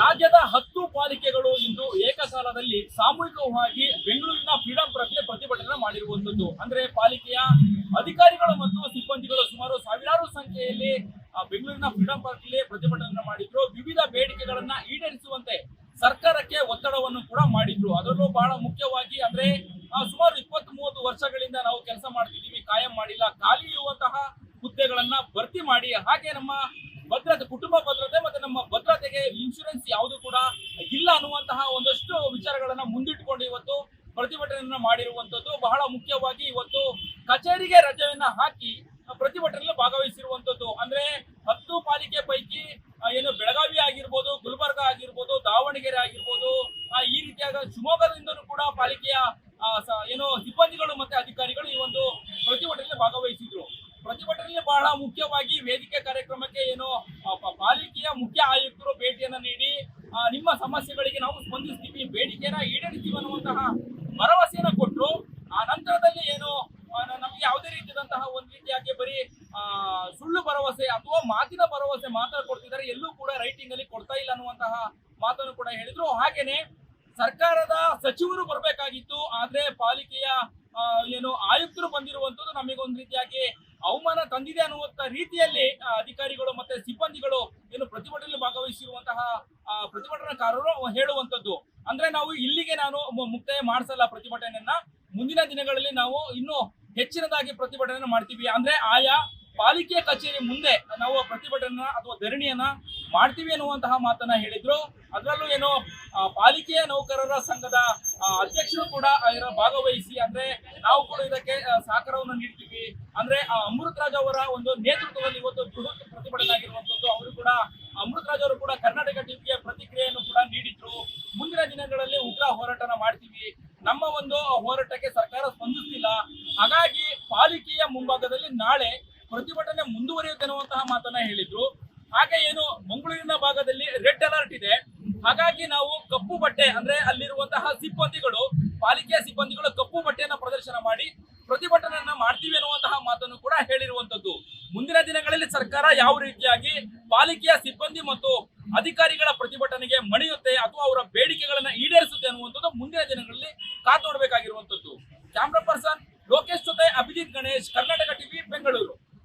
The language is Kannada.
ರಾಜ್ಯದ ಹತ್ತು ಪಾಲಿಕೆಗಳು ಇಂದು ಏಕಕಾಲದಲ್ಲಿ ಸಾಮೂಹಿಕವಾಗಿ ಬೆಂಗಳೂರಿನ ಫ್ರೀಡಂ ಪ್ರಕ್ರಿಯೆ ಪ್ರತಿಭಟನೆ ಮಾಡಿರುವಂತದ್ದು ಅಂದ್ರೆ ಪಾಲಿಕೆಯ ಅಧಿಕಾರಿಗಳು ಮತ್ತು ಸಿಬ್ಬಂದಿಗಳು ಸುಮಾರು ಸಾವಿರಾರು ಸಂಖ್ಯೆಯಲ್ಲಿ ಬೆಂಗಳೂರಿನ ಫ್ರೀಡಂ ಪಾರ್ಕ್ನಲ್ಲಿ ಪ್ರತಿಭಟನೆ ಮಾಡಿದ್ರು. ವಿವಿಧ ಬೇಡಿಕೆಗಳನ್ನ ಈಡೇರಿಸುವಂತೆ ಸರ್ಕಾರಕ್ಕೆ ಒತ್ತಡವನ್ನು ಕೂಡ ಮಾಡಿದ್ರು. ಅದರಲ್ಲೂ ಬಹಳ ಮುಖ್ಯವಾಗಿ ಅಂದ್ರೆ ಸುಮಾರು ಇಪ್ಪತ್ತ್ ಮೂವತ್ತು ವರ್ಷಗಳಿಂದ ನಾವು ಕೆಲಸ ಮಾಡ್ತಿದ್ದೀವಿ, ಕಾಯಂ ಮಾಡಿಲ್ಲ. ಖಾಲಿ ಇರುವಂತಹ ಹುದ್ದೆಗಳನ್ನ ಭರ್ತಿ ಮಾಡಿ, ಹಾಗೆ ನಮ್ಮ ಭದ್ರತೆ, ಕುಟುಂಬ ಭದ್ರತೆ ಮತ್ತೆ ನಮ್ಮ ಭದ್ರತೆಗೆ ಇನ್ಶೂರೆನ್ಸ್ ಯಾವುದು ಕೂಡ ಇಲ್ಲ ಅನ್ನುವಂತಹ ಒಂದಷ್ಟು ವಿಚಾರಗಳನ್ನ ಮುಂದಿಟ್ಟುಕೊಂಡು ಇವತ್ತು ಪ್ರತಿಭಟನೆಯನ್ನ ಮಾಡಿರುವಂತದ್ದು ಬಹಳ ಮುಖ್ಯವಾಗಿ ಇವತ್ತು ಕಚೇರಿಗೆ ರಜೆಯನ್ನ ಹಾಕಿ ಪ್ರತಿಭಟನೆಯಲ್ಲಿ ಭಾಗವಹಿಸಿರುವಂತದ್ದು ಅಂದ್ರೆ ಹತ್ತು ಪಾಲಿಕೆ ಪೈಕಿ ಏನು ಬೆಳಗಾವಿ ಆಗಿರ್ಬೋದು, ಗುಲ್ಬರ್ಗ ಆಗಿರ್ಬೋದು, ದಾವಣಗೆರೆ ಆಗಿರ್ಬೋದು ಈ ರೀತಿಯಾದ ಶಿವಮೊಗ್ಗದಿಂದಲೂ ಕೂಡ ಪಾಲಿಕೆಯ ಏನು ಸಿಬ್ಬಂದಿಗಳು ಮತ್ತೆ ಅಧಿಕಾರಿಗಳು ಈ ಒಂದು ಪ್ರತಿಭಟನೆಯಲ್ಲಿ ಭಾಗವಹಿಸಿದ್ರು. ಪ್ರತಿಭಟನೆಯಲ್ಲಿ ಬಹಳ ಮುಖ್ಯವಾಗಿ ವೇದಿಕೆ ಕಾರ್ಯಕ್ರಮಕ್ಕೆ ಏನು ಪಾಲಿಕೆಯ ಮುಖ್ಯ ಆಯುಕ್ತರು ಭೇಟಿಯನ್ನು ನೀಡಿ ನಿಮ್ಮ ಸಮಸ್ಯೆಗಳಿಗೆ ನಾವು ಸ್ಪಂದಿಸ್ತೀವಿ. ಬೇಡಿಕೆಯನ್ನ ಈಡೇರಿಸ್ತೀವಿ ಅನ್ನುವಂತಹ ಭರವಸೆಯನ್ನ ಕೊಟ್ಟರು ಆ ನಂತರದಲ್ಲಿ ಏನು ನಮಗೆ ಯಾವುದೇ ರೀತಿಯಾದಂತಹ ಒಂದು ರೀತಿಯಾಗಿ ಬರೀ ಸುಳ್ಳು ಭರವಸೆ ಅಥವಾ ಮಾತಿನ ಭರವಸೆ ಮಾತ್ರ ಕೊಡ್ತಿದ್ದಾರೆ. ಎಲ್ಲೂ ಕೂಡ ರೈಟಿಂಗ್ ಅಲ್ಲಿ ಕೊಡ್ತಾ ಇಲ್ಲ ಅನ್ನುವಂತಹ ಮಾತನ್ನು ಕೂಡ ಹೇಳಿದ್ರು. ಹಾಗೇನೆ ಸರ್ಕಾರದ ಸಚಿವರು ಬರಬೇಕಾಗಿತ್ತು. ಆದ್ರೆ ಪಾಲಿಕೆಯ ಏನು ಆಯುಕ್ತರು ಬಂದಿರುವಂತದ್ದು ಒಂದು ರೀತಿಯಾಗಿ ಅವಮಾನ ತಂದಿದೆ ಅನ್ನುವಂತ ರೀತಿಯಲ್ಲಿ ಅಧಿಕಾರಿಗಳು ಮತ್ತೆ ಸಿಬ್ಬಂದಿಗಳು ಏನು ಪ್ರತಿಭಟನೆಯಲ್ಲಿ ಭಾಗವಹಿಸಿರುವಂತಹ ಆ, ಪ್ರತಿಭಟನಾಕಾರರು ಹೇಳುವಂತದ್ದು ಅಂದ್ರೆ ನಾವು ಇಲ್ಲಿಗೆ ನಾನು ಮು- ಮುಕ್ತಾಯ ಮಾಡಿಸಲ್ಲ ಪ್ರತಿಭಟನೆಯನ್ನ, ಮುಂದಿನ ದಿನಗಳಲ್ಲಿ ನಾವು ಇನ್ನೂ ಹೆಚ್ಚಿನದಾಗಿ ಪ್ರತಿಭಟನೆ ಮಾಡ್ತೀವಿ. ಅಂದ್ರೆ ಆಯಾ ಪಾಲಿಕೆ ಕಚೇರಿ ಮುಂದೆ ನಾವು ಪ್ರತಿಭಟನೆ ಅಥವಾ ಧರಣಿಯನ್ನ ಮಾಡ್ತೀವಿ ಅನ್ನುವಂತಹ ಮಾತನ್ನ ಹೇಳಿದ್ರು. ಅದರಲ್ಲೂ ಏನು ಪಾಲಿಕೆಯ ನೌಕರರ ಸಂಘದ ಅಧ್ಯಕ್ಷರು ಕೂಡ ಇದರ ಭಾಗವಹಿಸಿ, ಅಂದ್ರೆ ನಾವು ಕೂಡ ಇದಕ್ಕೆ ಸಹಕಾರವನ್ನು ನೀಡ್ತೀವಿ. ಅಂದ್ರೆ ಅಮೃತ್ ರಾಜ್ ಅವರ ಒಂದು ನೇತೃತ್ವದಲ್ಲಿ ಇವತ್ತು ಬೃಹತ್ ಪ್ರತಿಭಟನೆ ಆಗಿರುವಂತದ್ದು. ಅವರು ಕೂಡ, ಅಮೃತ್ ರಾಜ್ ಅವರು ಕೂಡ ಕರ್ನಾಟಕ ಟಿವಿಗೆ ಪ್ರತಿಕ್ರಿಯೆಯನ್ನು ಕೂಡ ನೀಡಿದ್ರು ಮುಂದಿನ ದಿನಗಳಲ್ಲಿ ಉಗ್ರ ಹೋರಾಟನ ಮಾಡ್ತೀವಿ ನಮ್ಮ ಒಂದು ಹೋರಾಟಕ್ಕೆ ಸರ್ಕಾರ ಸ್ಪಂದಿಸ್ತಿಲ್ಲ ಹಾಗಾಗಿ ಪಾಲಿಕೆಯ ಮುಂಭಾಗದಲ್ಲಿ ನಾಳೆ ಪ್ರತಿಭಟನೆ ಮುಂದುವರಿಯುತ್ತೆ ಅನ್ನುವಂತಹ ಮಾತನ್ನ ಹೇಳಿದ್ರು. ಹಾಗೆ ಏನು ಮಂಗಳೂರಿನ ಭಾಗದಲ್ಲಿ ರೆಡ್ ಅಲರ್ಟ್ ಇದೆ. ಹಾಗಾಗಿ ನಾವು ಕಪ್ಪು ಬಟ್ಟೆ ಅಂದ್ರೆ ಅಲ್ಲಿರುವಂತಹ ಸಿಬ್ಬಂದಿಗಳು, ಪಾಲಿಕೆಯ ಸಿಬ್ಬಂದಿಗಳು ಕಪ್ಪು ಬಟ್ಟೆಯನ್ನ ಪ್ರದರ್ಶನ ಮಾಡಿ ಪ್ರತಿಭಟನೆಯನ್ನ ಮಾಡ್ತೀವಿ ಅನ್ನುವಂತಹ ಮಾತನ್ನು ಕೂಡ ಹೇಳಿರುವಂತದ್ದು ಮುಂದಿನ ದಿನಗಳಲ್ಲಿ ಸರ್ಕಾರ ಯಾವ ರೀತಿಯಾಗಿ ಪಾಲಿಕೆಯ ಸಿಬ್ಬಂದಿ ಮತ್ತು ಅಧಿಕಾರಿಗಳ ಪ್ರತಿಭಟನೆಗೆ ಮಣಿಯುತ್ತೆ ಅಥವಾ ಅವರ ಬೇಡಿಕೆಗಳನ್ನ ಈಡೇರಿಸುತ್ತೆ ಅನ್ನುವಂಥದ್ದು ಮುಂದಿನ ದಿನಗಳಲ್ಲಿ ಕಾದು